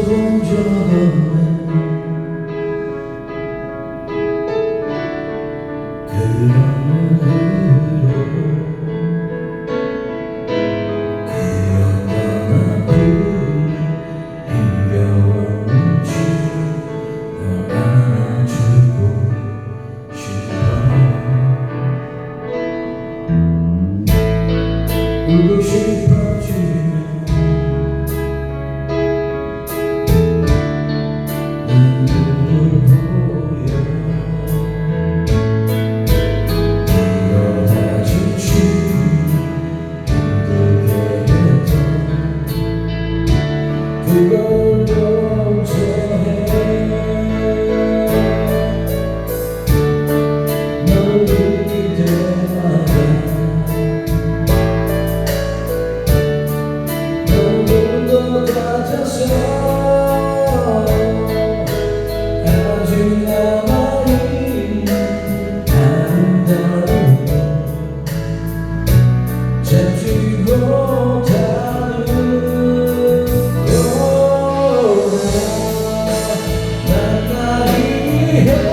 써본 적 없는 그런 Hey.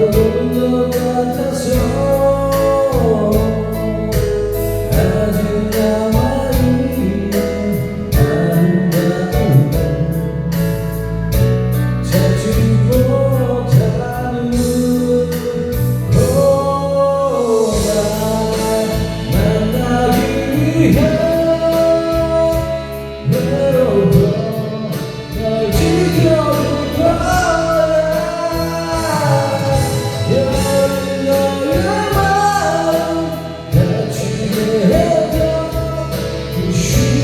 love.